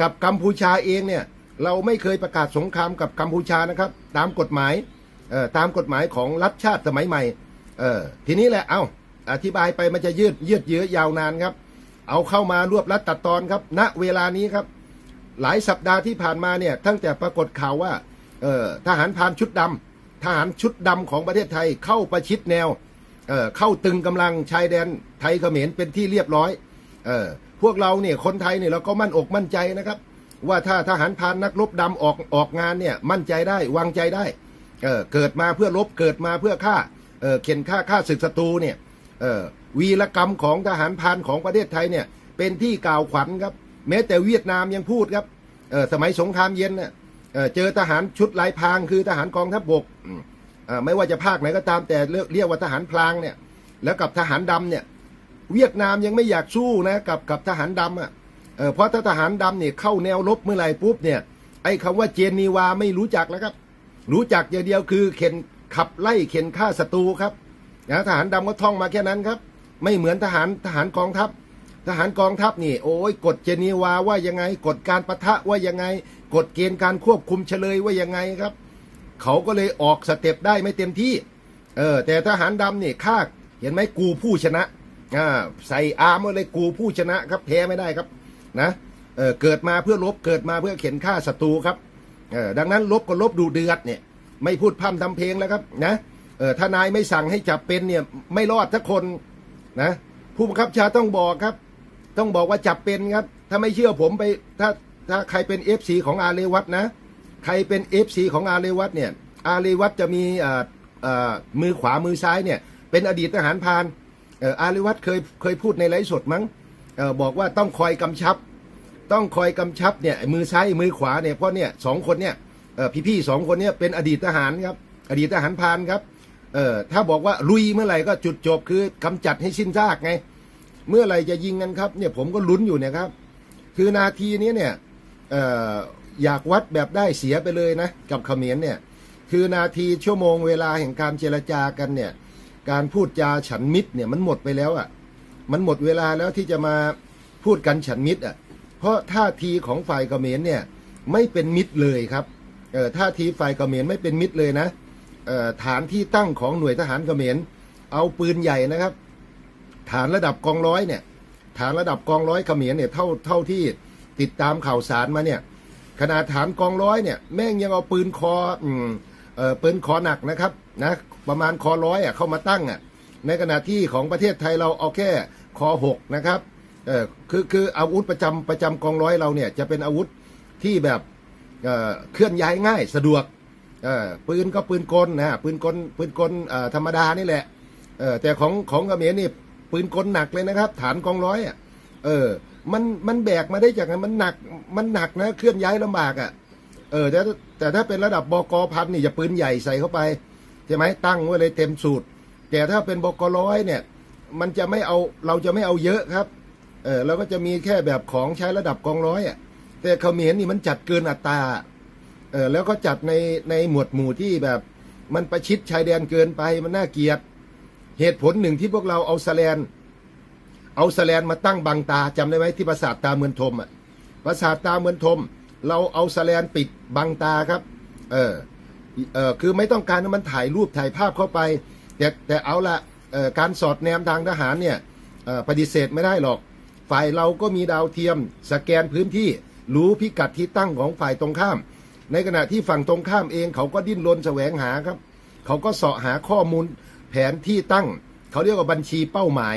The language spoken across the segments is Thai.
กับกัมพูชาเองเนี่ยเราไม่เคยประกาศสงครามกับกัมพูชานะครับ ตามกฎหมายตามกฎหมายของรัฐชาติสมัยใหม่เอทีนี้แหละเอาอธิบายไปมันจะยืดยืดเยื้อยาวนานครับ เอาเข้ามารวบรัดตัดตอนครับ ณเวลานี้ครับ หลายสัปดาห์ที่ผ่านมาเนี่ยตั้งแต่ปรากฏข่าวว่าเอทหารพานชุดดำทหารชุดดำของประเทศไทยเข้าประชิดแนวเอเข้าตึงกำลังชายแดนไทยเขมรเป็นที่เรียบร้อยเอ พวกเราเนี่ยคนไทยเนี่ยเราก็มั่นอกมั่นใจนะครับ ว่าถ้าทหารพานนักรบดำออกออกงานเนี่ยมั่นใจได้วางใจได้เออเกิดมาเพื่อรบเกิดมาเพื่อฆ่าเออเข็นฆ่าฆ่าศึกศัตรูเนี่ยเออวีรกรรมของทหารพานของประเทศไทยเนี่ยเป็นที่กล่าวขวัญครับ แม้แต่เวียดนามยังพูดครับเออสมัยสงครามเย็นเน่ยเออเจอทหารชุดลายพรางคือทหารกองทัพบกไม่ว่าจะภาคไหนก็ตามแต่เรียกเรียกว่าทหารพลางเนี่ยแล้วกับทหารดำเนี่ย เวียดนามยังไม่อยากสู้นะกับกับทหารดำอะเออเพราะถ้าทหารดำเนี่ยเข้าแนวรบเมื่อไหร่ปุ๊บเนี่ยไอ้คำว่าเจนีวาไม่รู้จักแล้วครับ รู้จักอย่างเดียวคือเข็นขับไล่เข็นฆ่าศัตรูครับนะทหารดำก็ท่องมาแค่นั้นครับ ไม่เหมือนทหารทหารกองทัพ ทหารกองทัพนี่โอ้ยกฎเจนีวาว่ายังไงกฎการประทะว่ายังไงกฎเกณฑ์การควบคุมเฉลยว่ายังไงครับ เขาก็เลยออกสเต็ปได้ไม่เต็มที่เออแต่ทหารดำเนี่ยฆ่าเห็นไหมกูผู้ชนะ อ่าใส่อาร์มเลยกูผู้ชนะครับแพ้ไม่ได้ครับนะเออเกิดมาเพื่อรบเกิดมาเพื่อเข็นฆ่าศัตรูครับเออดังนั้นรบก็รบดูเดือดเนี่ยไม่พูดพร่ำทำเพลงแล้วครับนะเออถ้านายไม่สั่งให้จับเป็นเนี่ยไม่รอดสักคนนะผู้บังคับชาต้องบอกครับ ต้องบอกว่าจับเป็นครับ ถ้าไม่เชื่อผมไปถ้าถ้าใครเป็นเอฟซีของอาเรวัตนะ ใครเป็นเอฟซีของอาเรวัตเนี่ยอาเรวัตจะมีอ่อเอ่อมือขวามือซ้ายเนี่ยเป็นอดีตทหารพาน อ่ออาเรวัตเคยเคยพูดในไลฟ์สดมั้งเอ่อบอกว่าต้องคอยกำชับ ต้องคอยกำชับเนี่ยมือซ้ายมือขวาเนี่ยเพราะเนี่ยสองคนเนี่ยเอ่อพี่สองคนเนี่ยเป็นอดีตทหารครับอดีตทหารพานครับเอ่อถ้าบอกว่าลุยเมื่อไหร่ก็จุดจบคือกำจัดให้สิ้นซากไง เมื่อไหร่จะยิงกันครับเนี่ยผมก็ลุ้นอยู่เนะครับ คือนาทีนี้เนี่ยเอ่ออยากวัดแบบได้เสียไปเลยนะ กับเขมรเนี่ย คือนาทีชั่วโมงเวลาแห่งการเจรจากันเนี่ย การพูดจาฉันมิตรเนี่ยมันหมดไปแล้วอะ่ะ มันหมดเวลาแล้วที่จะมาพูดกันฉันมิตรอะ เพราะท่าทีของฝ่ายเขมรเนี่ยไม่เป็นมิตรเลยครับเอ่อท่าทีฝ่ายเขมรไม่เป็นมิตรเลยนะเอ่อฐานที่ตั้งของหน่วยทหารเขมรเอาปืนใหญ่นะครับ ฐานระดับกองร้อยเนี่ย ฐานระดับกองร้อยเขมรเนี่ยเท่าเท่าที่ติดตามข่าวสารมาเนี่ยขนาดฐานกองร้อยเนี่ย แม่งยังเอาปืนคออืม เออปืนคอหนักนะครับนะประมาณคอร้อยอะเข้ามาตั้งอะในขณะที่ของประเทศไทยเราเอาแค่คอหกนะครับเออคือคืออาวุธประจำประจำกองร้อยเราเนี่ยจะเป็นอาวุธที่แบบเอ่อเคลื่อนย้ายง่ายสะดวกเออปืนก็ปืนกลนะปืนกลปืนกลเอ่อธรรมดานี่แหละเออแต่ของของเขมรนี่ปืนกลหนักเลยนะครับ ฐานกองร้อยอะเออมันมันแบกมาได้จากไหนมันหนักมันหนักนะเคลื่อนย้ายลำบากอะ่ะ เออแต่แต่ถ้าเป็นระดับบกพันนี่จะปืนใหญ่ใส่เข้าไปใช่ไหมตั้งไว้เลยเต็มสูตร แต่ถ้าเป็นบกร้อยเนี่ย มันจะไม่เอาเราจะไม่เอาเยอะครับ เออเราก็จะมีแค่แบบของใช้ระดับกองร้อยอะ แต่เขมรนี่มันจัดเกินอัตราเออแล้วก็จัดในในหมวดหมู่ที่แบบมันประชิดชายแดนเกินไปมันน่าเกลียด เหตุผลหนึ่งที่พวกเราเอาสแลน เอาสแลนมาตั้งบังตาจำได้ไหมที่ปราสาทตาเมือนทมอะปราสาทตาเมือนทม เราเอาสแลนปิดบังตาครับ เออเออคือไม่ต้องการให้มันถ่ายรูปถ่ายภาพเข้าไป แต่แต่เอาละการสอดแนมทางทหารเนี่ยปฏิเสธไม่ได้หรอก ฝ่ายเราก็มีดาวเทียม สแกนพื้นที่รู้พิกัดที่ตั้งของฝ่ายตรงข้าม ในขณะที่ฝั่งตรงข้ามเองเขาก็ดิ้นรนแสวงหาครับ เขาก็เสาะหาข้อมูลแผนที่ตั้ง เขาเรียกว่าบัญชีเป้าหมาย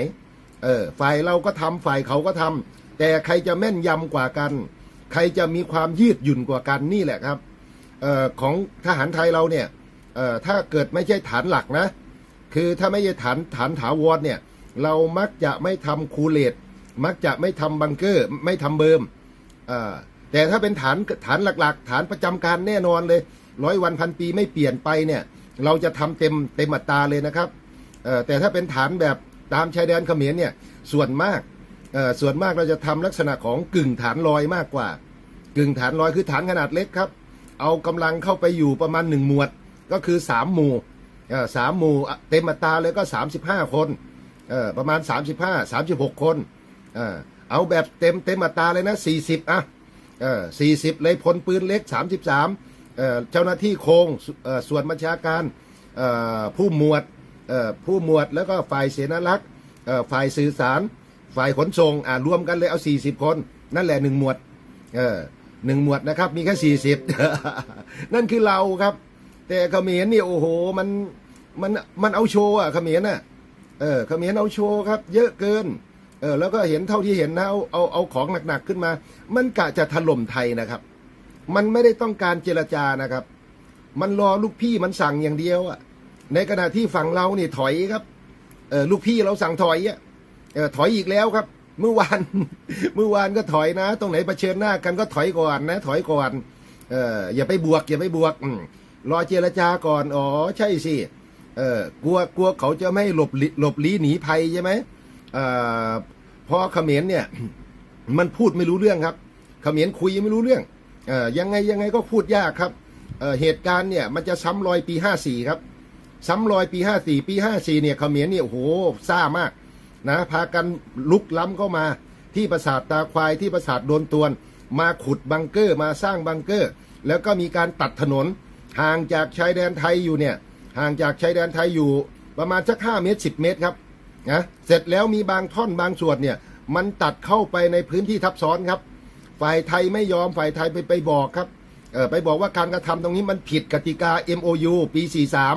เออฝ่ายเราก็ทำฝ่ายเขาก็ทำแต่ใครจะแม่นยำกว่ากัน ใครจะมีความยืดหยุ่นกว่ากันนี่แหละครับออของทหารไทยเราเนี่ยถ้าเกิดไม่ใช่ฐานหลักนะ คือถ้าไม่ใช่ฐานฐานถาวรเนี่ย เรามักจะไม่ทำคูเลตมักจะไม่ทำบังเกอร์ ไม่ทำเบิมอ่าแต่ถ้าเป็นฐานฐานหลัก ๆ ฐานประจำการแน่นอนเลยร้อยวันพันปีไม่เปลี่ยนไปเนี่ย เราจะทำเต็มเต็มอัตราเลยนะครับแต่ถ้าเป็นฐานแบบตามชายแดนเขมรเนี่ยส่วนมาก ส่วนมากเราจะทำลักษณะของกึ่งฐานลอยมากกว่า กึ่งฐานลอยคือฐานขนาดเล็กครับ เอากำลังเข้าไปอยู่ประมาณหนึ่งหมวด ก็คือสามหมู่สามหมู่เต็มอัตราเลยก็สามสิบห้าคนประมาณสามสิบห้าสามสิบหกคนเอาแบบเต็มเต็มอัตราเลยนะสี่สิบอะสี่สิบเลยพลปืนเล็กสามสิบสามเจ้าหน้าที่โครงส่วนบัญชาการผู้หมวดผู้หมวดแล้วก็ฝ่ายเสนารักษ์ฝ่ายสื่อสาร ฝ่ายขนส่งอ่ารวมกันเลยเอาสี่สิบคน นั่นแหละหนึ่งหมวดเออหนึ่งหมวดนะครับ มีแค่สี่สิบนั่นคือเราครับ แต่เขมรนี่โอ้โหมันมันมันเอาโชว์อะเขมรน่ะเออเขมรเอาโชว์ครับ เยอะเกินเออแล้วก็เห็นเท่าที่เห็นนะเอาเอาเอาของหนักๆขึ้นมา มันกะจะถล่มไทยนะครับ มันไม่ได้ต้องการเจรจานะครับ มันรอลูกพี่มันสั่งอย่างเดียวอะในขณะที่ฝั่งเราเนี่ถอยครับเออลูกพี่เราสั่งถอยอะ เออถอยอีกแล้วครับ เมื่อวานเมื่อวานก็ถอยนะ ตรงไหนเผชิญหน้ากันก็ถอยก่อนนะ ถอยก่อนเอออย่าไปบวก อย่าไปบวกรอเจรจาก่อนอ๋อใช่สิเออกลัวกลัวเขาจะไม่หลบหลีหลบลี้หนีภัยใช่ไหมเอ่อพอเขมรเนี่ยมันพูดไม่รู้เรื่องครับเขมรคุยไม่รู้เรื่องเอ่อยังไงยังไงก็พูดยากครับเอ่อเหตุการณ์เนี่ยมันจะซ้ำรอยปี54ครับซ้ำรอยปี54ปี54เนี่ยเขมรเนี่ยโอ้โหซ่ามาก นะพากันลุกล้ำเข้ามาที่ปราสาทตาควายที่ปราสาทโดนตวน มาขุดบังเกอร์มาสร้างบังเกอร์ แล้วก็มีการตัดถนน ห่างจากชายแดนไทยอยู่เนี่ยห่างจากชายแดนไทยอยู่ประมาณสัก5เมตร 10 เมตรครับนะเสร็จแล้วมีบางท่อนบางส่วนเนี่ยมันตัดเข้าไปในพื้นที่ทับซ้อนครับ ฝ่ายไทยไม่ยอมฝ่ายไทยไปไปบอกครับเออไปบอกว่าการกระทำตรงนี้มันผิดกติกา MOU ปี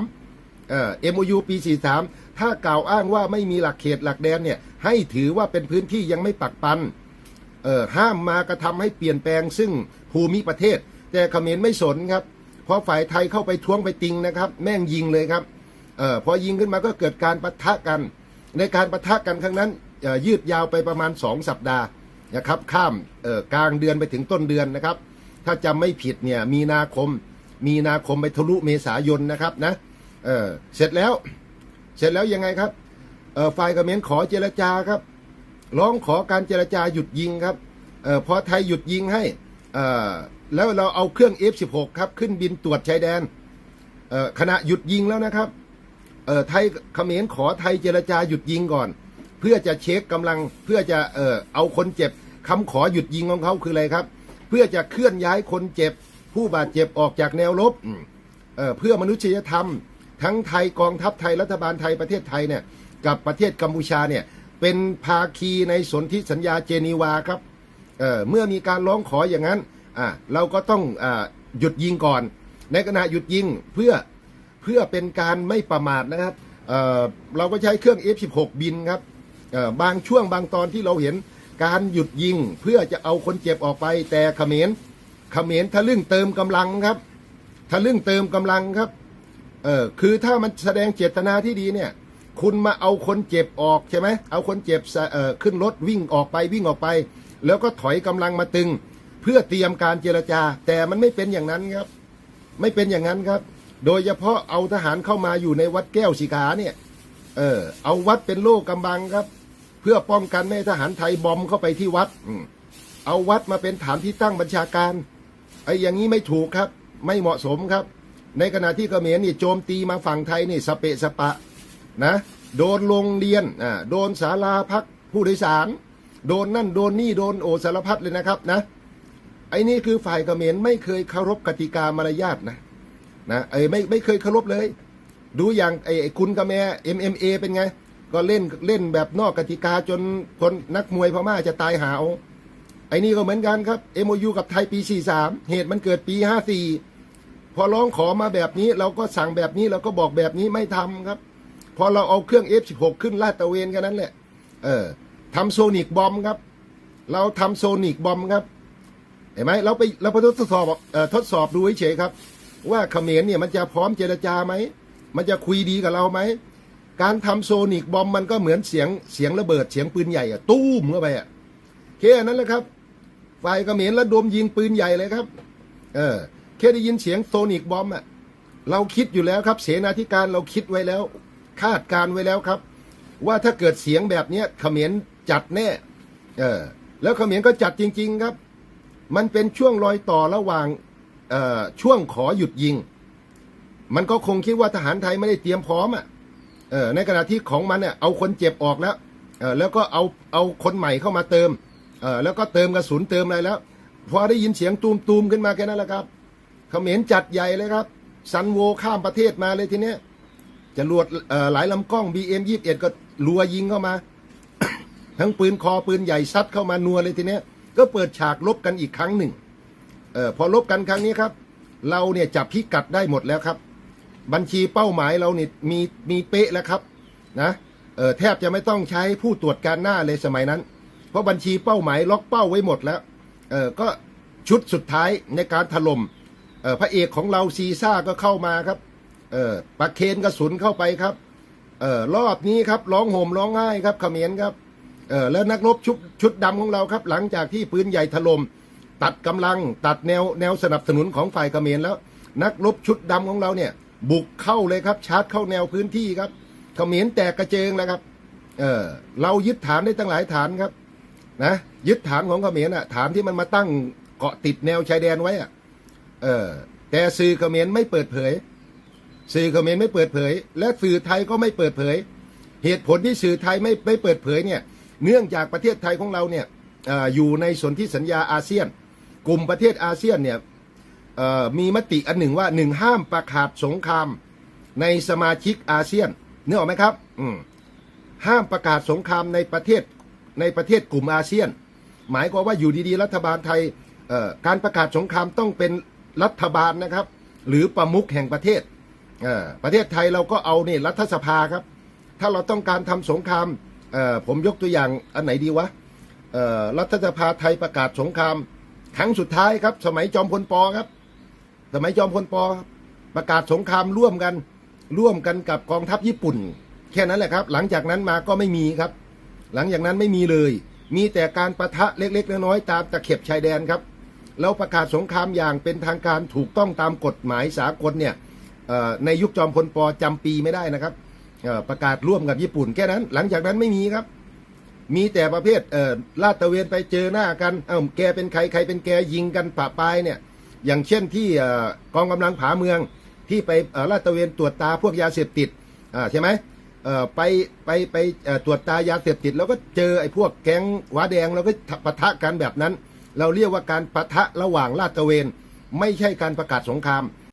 43เอ่อ MOU ปี 43 ถ้ากล่าวอ้างว่าไม่มีหลักเขตหลักแดนเนี่ย ให้ถือว่าเป็นพื้นที่ยังไม่ปักปันเออห้ามมากระทำให้เปลี่ยนแปลงซึ่งภูมิประเทศ แต่เขมรไม่สนครับพราะฝ่ายไทยเข้าไปท้วงไปติงนะครับ แม่งยิงเลยครับเออพอยิงขึ้นมาก็เกิดการปะทะกัน ในการปะทะกันครั้งนั้นยืดยาวไปประมาณ 2 สัปดาห์นะครับข้ามกลางเดือนไปถึงต้นเดือนนะครับ ถ้าจำไม่ผิดเนี่ยมีนาคม มีนาคมไปทะลุเมษายนนะครับนะเเสร็จแล้ว เสร็จแล้วยังไงครับฝ่ายเขมรขอเจรจาครับ ร้องขอการเจรจาหยุดยิงครับออพอไทยหยุดยิงให้แล้วเราเอาเครื่อง F16 ครับขึ้นบินตรวจชายแดนขณะหยุดยิงแล้วนะครับไทยเขมรขอไทยเจรจาหยุดยิงก่อน เพื่อจะเช็คกำลังเพื่อจะเออเอาคนเจ็บคำขอหยุดยิงของเขาคืออะไรครับ เพื่อจะเคลื่อนย้ายคนเจ็บ ผู้บาดเจ็บออกจากแนวรบเเพื่อมนุษยธรรม ทั้งไทยกองทัพไทยรัฐบาลไทยประเทศไทยเนี่ยกับประเทศกัมพูชาเนี่ยเป็นภาคีในสนธิสัญญาเจนีวาครับเเมื่อมีการร้องขออย่างนั้นอ่าเราก็ต้องอหยุดยิงก่อน ในขณะหยุดยิงเพื่อเพื่อเป็นการไม่ประมาทนะครับเเราก็ใช้เครื่อง F16 บินครับบางช่วงบางตอนที่เราเห็นการหยุดยิงเพื่อจะเอาคนเจ็บออกไป แต่เขมรเขมรทะลึ่งเติมกำลังครับ ทะลึ่งเติมกำลังครับ เออคือถ้ามันแสดงเจตนาที่ดีเนี่ย คุณมาเอาคนเจ็บออกใช่ไหมเอาคนเจ็บเอ่อขึ้นรถวิ่งออกไปวิ่งออกไป แล้วก็ถอยกำลังมาตึง เพื่อเตรียมการเจรจา แต่มันไม่เป็นอย่างนั้นครับ ไม่เป็นอย่างนั้นครับ โดยเฉพาะเอาทหารเข้ามาอยู่ในวัดแก้วสีขาเนี่ยเออเอาวัดเป็นโล่กำบังครับ เพื่อป้องกันไม่ให้ทหารไทยบอมเข้าไปที่วัดเอาวัดมาเป็นฐานที่ตั้งบัญชาการไอ้อย่างนี้ไม่ถูกครับ ไม่เหมาะสมครับ ในขณะที่เขมรนี่โจมตีมาฝั่งไทยนี่สเปะสปะนะโดนโรงเรียนอ่าโดนศาลาพักผู้โดยสาร โดนนั่นโดนนี่โดนโอสารพัดเลยนะครับนะไอ้นี่คือฝ่ายเขมรไม่เคยเคารพกติกามารยาทนะนะไอ้ไม่ไม่เคยเคารพเลย ดูอย่างไอ้คุณกระแม MMA เป็นไง ก็เล่นเล่นแบบนอกกติกาจนคนนักมวยพม่าจะตายหาเอาไอ้นี่ก็เหมือนกันครับ MOU กับไทยปี 43 เหตุมันเกิดปี 54 พอร้องขอมาแบบนี้ เราก็สั่งแบบนี้เราก็บอกแบบนี้ไม่ทำครับ พอเราเอาเครื่อง F16 ขึ้นลาดตะเวนกันนั้นแหละ เออทำโซนิกบอมครับ เราทำโซนิกบอมครับเห็นไหมเราไปเราไปทดสอบเอ่อทดสอบดูเฉยครับ ว่าเขมรเนี่ยมันจะพร้อมเจรจาไหมมันจะคุยดีกับเราไหมการทำโซนิกบอมมันก็เหมือนเสียงเสียงระเบิดเสียงปืนใหญ่อะตู้มเข้าไปอะแค่นั้นแหละครับ ฝ่ายเขมรระดมยิงปืนใหญ่เลยครับ เออ ค่ได้ยินเสียงโซนิกบอมอะเราคิดอยู่แล้วครับ เสนาธิการเราคิดไว้แล้ว คาดการไว้แล้วครับ ว่าถ้าเกิดเสียงแบบเนี้ยเขมรจัดแน่เออแล้วเขมรก็จัดจริง ๆครับ มันเป็นช่วงรอยต่อระหว่างเอ่อช่วงขอหยุดยิง มันก็คงคิดว่าทหารไทยไม่ได้เตรียมพร้อมอะเออในขณะที่ของมันเนี่ยเอาคนเจ็บออกแล้วเออแล้วก็เอาเอาคนใหม่เข้ามาเติมเออแล้วก็เติมกระสุนเติมอะไรแล้ว พอได้ยินเสียงตูมตูมขึ้นมาแค่นั้นแหละครับ ขมรจัดใหญ่เลยครับซันโวข้ามประเทศมาเลยทีเนี้ยจรวดหลายลำกล้อง BM 21 ก็รัวยิงเข้ามา ทั้งปืนคอปืนใหญ่ซัดเข้ามานัวเลยทีเนี้ย ก็เปิดฉากลบกันอีกครั้งหนึ่งเออพอลบกันครั้งนี้ครับ เราเนี่ยจับพิกัดได้หมดแล้วครับ บัญชีเป้าหมายเราเนี่ยมีมีเป๊ะแล้วครับนะเออแทบจะไม่ต้องใช้ผู้ตรวจการหน้าเลยสมัยนั้น เพราะบัญชีเป้าหมายล็อกเป้าไว้หมดแล้วเออก็ชุดสุดท้ายในการถล่ม เออพระเอกของเราซีซ่าก็เข้ามาครับ เออประเคนกระสุนเข้าไปครับ เออรอบนี้ครับร้องโห่มร้องไห้ครับเขมรครับ เออแล้วนักรบชุดชุดดำของเราครับ หลังจากที่ปืนใหญ่ถล่มตัดกำลังตัดแนวแนวสนับสนุนของฝ่ายเขมรแล้ว นักรบชุดดำของเราเนี่ย บุกเข้าเลยครับ ชาร์จเข้าแนวพื้นที่ครับเขมรแตกกระเจิงแล้วครับ เออเรายึดฐานได้ตั้งหลายฐานครับนะยึดฐานของเขมรอะฐานที่มันมาตั้งเกาะติดแนวชายแดนไว้อะ เออ แต่สื่อเขมรไม่เปิดเผย สื่อเขมรไม่เปิดเผย และสื่อไทยก็ไม่เปิดเผย เหตุผลที่สื่อไทยไม่ไม่เปิดเผยเนี่ย เนื่องจากประเทศไทยของเราเนี่ยออยู่ในสนธิสัญญาอาเซียน กลุ่มประเทศอาเซียนเนี่ยมีมติอันหนึ่งว่าหนึ่งห้ามประกาศสงครามในสมาชิกอาเซียนเนึกอออกไหมครับอืมห้ามประกาศสงครามในประเทศในประเทศกลุ่มอาเซียน หมายความว่าอยู่ดีๆ รัฐบาลไทยการประกาศสงครามต้องเป็น รัฐบาลนะครับ หรือประมุขแห่งประเทศประเทศไทยเราก็เอาเนี่ยรัฐสภาครับ ถ้าเราต้องการทำสงครามผมยกตัวอย่างอันไหนดีวะรัฐสภาไทยประกาศสงคราม ครั้งสุดท้ายครับ สมัยจอมพลปครับ สมัยจอมพลปครับประกาศสงครามร่วมกันร่วมกันกับกองทัพญี่ปุ่น แค่นั้นแหละครับ หลังจากนั้นมาก็ไม่มีครับ หลังจากนั้นไม่มีเลย มีแต่การประทะเล็กๆน้อยๆตามตะเข็บชายแดนครับ แล้วประกาศสงครามอย่างเป็นทางการถูกต้องตามกฎหมายสากลเนี่ยในยุคจอมพลปจำปีไม่ได้นะครับประกาศร่วมกับญี่ปุ่นแค่นั้น หลังจากนั้นไม่มีครับ มีแต่ประเภทเอ่อลาดตะเวนไปเจอหน้ากันเอ้าแกเป็นใครใครเป็นแกยิงกันปะปายเนี่ยอย่างเช่นที่กองกำลังผาเมืองที่ไปเอ่อลาดตะเวนตรวจตาพวกยาเสพติดใช่ไหมไปไปไปตรวจตายาเสพติด แล้วก็เจอไอ้พวกแก๊งหวาแดงแล้วก็ปะทะกันแบบนั้น เราเรียกว่าการปะทะระหว่างลาดตระเวน ไม่ใช่การประกาศสงคราม